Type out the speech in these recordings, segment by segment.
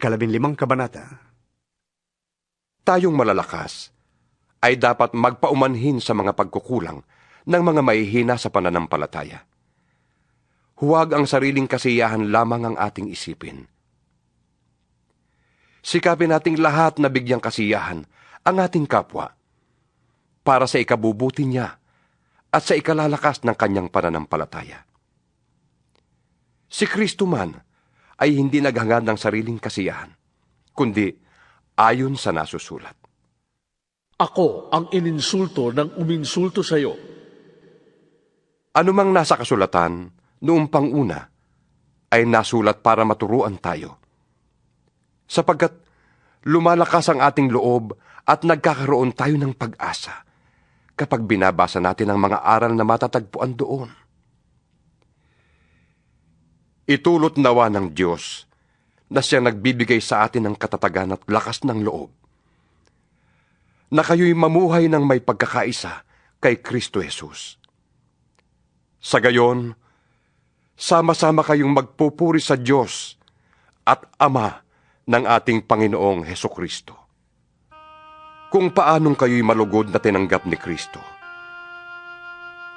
ikalabing limang kabanata. Tayong malalakas ay dapat magpaumanhin sa mga pagkukulang ng mga mahihina sa pananampalataya. Huwag ang sariling kasiyahan lamang ang ating isipin. Sikapin nating lahat na bigyang kasiyahan ang ating kapwa para sa ikabubuti niya at sa ikalalakas ng kanyang pananampalataya. Si Kristo man ay hindi naghangad ng sariling kasiyahan, kundi ayon sa nasusulat. Ako ang ininsulto ng uminsulto sa iyo. Anumang nasa kasulatan, noong panguna, ay nasulat para maturuan tayo. Sapagkat lumalakas ang ating loob at nagkakaroon tayo ng pag-asa kapag binabasa natin ang mga aral na matatagpuan doon. Itulot nawa ng Diyos na siya nagbibigay sa atin ng katatagan at lakas ng loob. Na kayo'y mamuhay ng may pagkakaisa kay Kristo Jesus. Sa gayon, sama-sama kayong magpupuri sa Diyos at Ama ng ating Panginoong Heso Kristo. Kung paanong kayo'y malugod na tinanggap ni Kristo.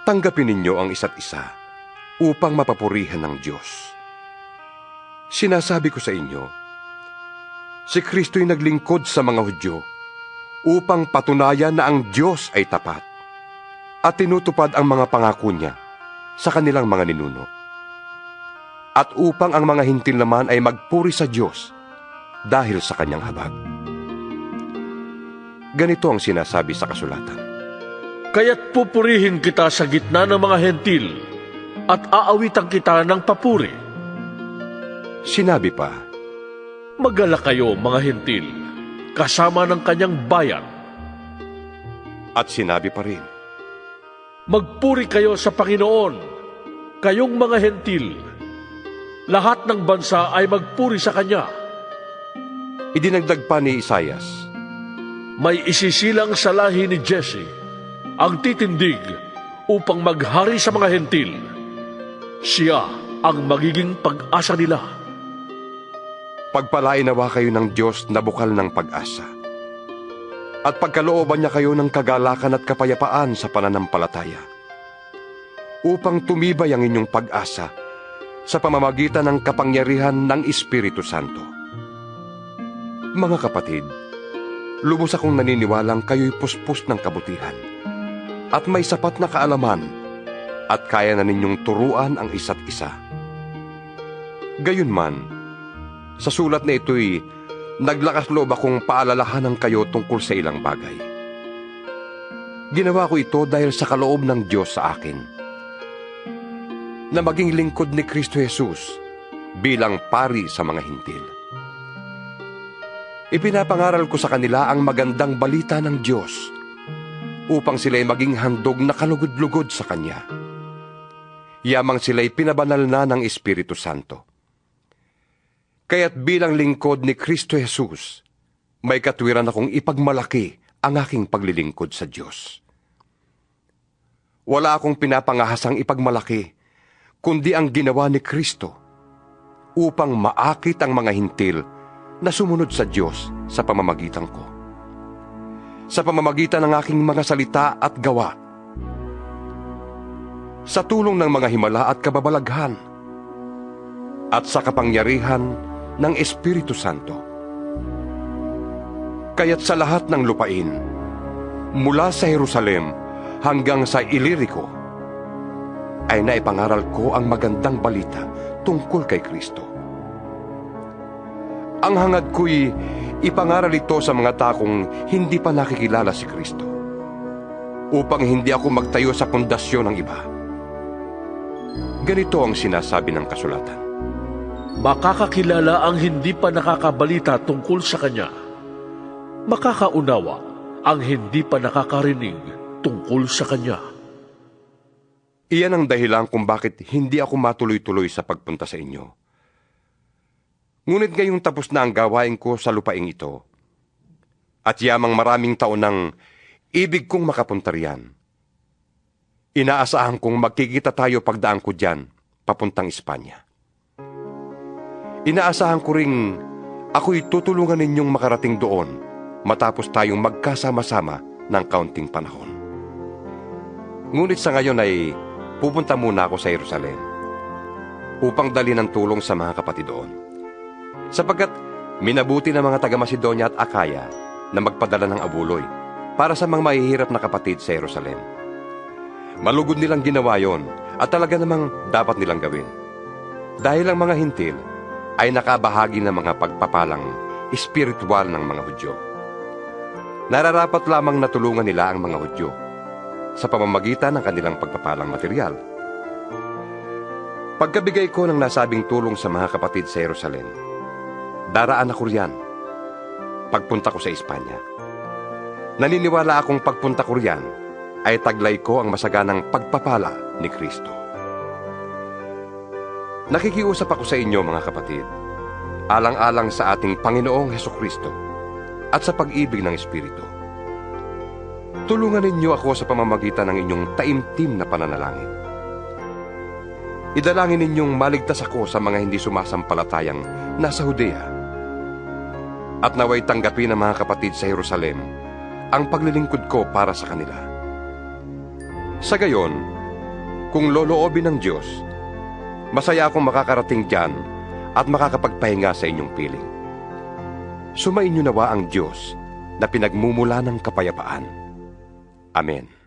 Tanggapin ninyo ang isa't isa upang mapapurihan ng Diyos. Sinasabi ko sa inyo, si Kristo'y naglingkod sa mga Hudyo upang patunayan na ang Diyos ay tapat at tinutupad ang mga pangako niya sa kanilang mga ninuno. At upang ang mga hintil naman ay magpuri sa Diyos dahil sa kanyang habag. Ganito ang sinasabi sa kasulatan. Kaya't pupurihin kita sa gitna ng mga hentil at aawitan kita ng papuri. Sinabi pa, Magala kayo, mga hentil, kasama ng kanyang bayan. at sinabi pa rin, Magpuri kayo sa Panginoon, kayong mga hentil. Lahat ng bansa ay magpuri sa Kanya. idinagdag pa ni Isayas, May isisilang sa lahi ni Jesse ang titindig upang maghari sa mga hentil. Siya ang magiging pag-asa nila. Pagpalain nawa kayo ng Diyos na bukal ng pag-asa. At pagkalooban niya kayo ng kagalakan at kapayapaan sa pananampalataya. Upang tumibay ang inyong pag-asa sa pamamagitan ng kapangyarihan ng Espiritu Santo. Mga kapatid, lubos akong naniniwalang kayo'y puspos ng kabutihan at may sapat na kaalaman at kaya na ninyong turuan ang isa't isa. Gayunman, sa sulat na ito'y naglakas loob akong paalalahanan kayo tungkol sa ilang bagay. Ginawa ko ito dahil sa kaloob ng Diyos sa akin. Na maging lingkod ni Kristo Jesus bilang pari sa mga hintil. Ipinapangaral ko sa kanila ang magandang balita ng Diyos upang sila'y maging handog na kalugod-lugod sa Kanya. Yamang sila'y pinabanal na ng Espiritu Santo. Kaya't bilang lingkod ni Kristo Jesus, may katwiran akong ipagmalaki ang aking paglilingkod sa Diyos. Wala akong pinapangahasang ipagmalaki, kundi ang ginawa ni Kristo upang maakit ang mga hintil na sumunod sa Diyos sa pamamagitan ko. Sa pamamagitan ng aking mga salita at gawa. Sa tulong ng mga himala at kababalaghan. At sa kapangyarihan ng Espiritu Santo. Kaya't sa lahat ng lupain, mula sa Jerusalem hanggang sa Ilirico, ay naipangaral ko ang magandang balita tungkol kay Kristo. Ang hangad ko'y ipangaral ito sa mga takong hindi pa nakikilala si Kristo upang hindi ako magtayo sa pundasyon ng iba. Ganito ang sinasabi ng kasulatan. Makakakilala ang hindi pa nakakabalita tungkol sa Kanya. Makakaunawa ang hindi pa nakakarinig tungkol sa Kanya. Iyan ang dahilan kung bakit hindi ako matuloy-tuloy sa pagpunta sa inyo. Ngunit ngayong tapos na ang gawain ko sa lupaing ito, at yamang maraming taon nang ibig kong makapunta riyan. Inaasahan kong magkikita tayo pagdaan ko dyan, papuntang Espanya. Inaasahan ko ring ako'y tutulungan ninyong makarating doon matapos tayong magkasama-sama ng kaunting panahon. Ngunit sa ngayon ay pupunta muna ako sa Jerusalem upang dali ng tulong sa mga kapatid doon. Sapagkat minabuti ng mga taga-Macedonia at Akaya na magpadala ng abuloy para sa mga mahihirap na kapatid sa Jerusalem. Malugod nilang ginawa yon at talaga namang dapat nilang gawin. Dahil ang mga hintil ay nakabahagi ng mga pagpapalang espiritual ng mga Hudyo. Nararapat lamang na tulungan nila ang mga Hudyo sa pamamagitan ng kanilang pagpapalang material. Pagkabigay ko ng nasabing tulong sa mga kapatid sa Jerusalem, daraan ako riyan pagpunta ko sa Espanya. Naniniwala akong pagpunta ko riyan ay taglay ko ang masaganang pagpapala ni Kristo. Nakikiusap ako sa inyo mga kapatid, alang-alang sa ating Panginoong Heso Kristo at sa pag-ibig ng Espiritu. Tulungan ninyo ako sa pamamagitan ng inyong taimtim na pananalangin. Idalangin ninyong maligtas ako sa mga hindi sumasampalatayang nasa Judea. At naway tanggapin ng mga kapatid sa Jerusalem ang paglilingkod ko para sa kanila. Sa gayon, kung loloobin ng Diyos, masaya akong makakarating dyan at makakapagpahinga sa inyong piling. Sumainyo nawa ang Diyos na pinagmumula ng kapayapaan. Amen.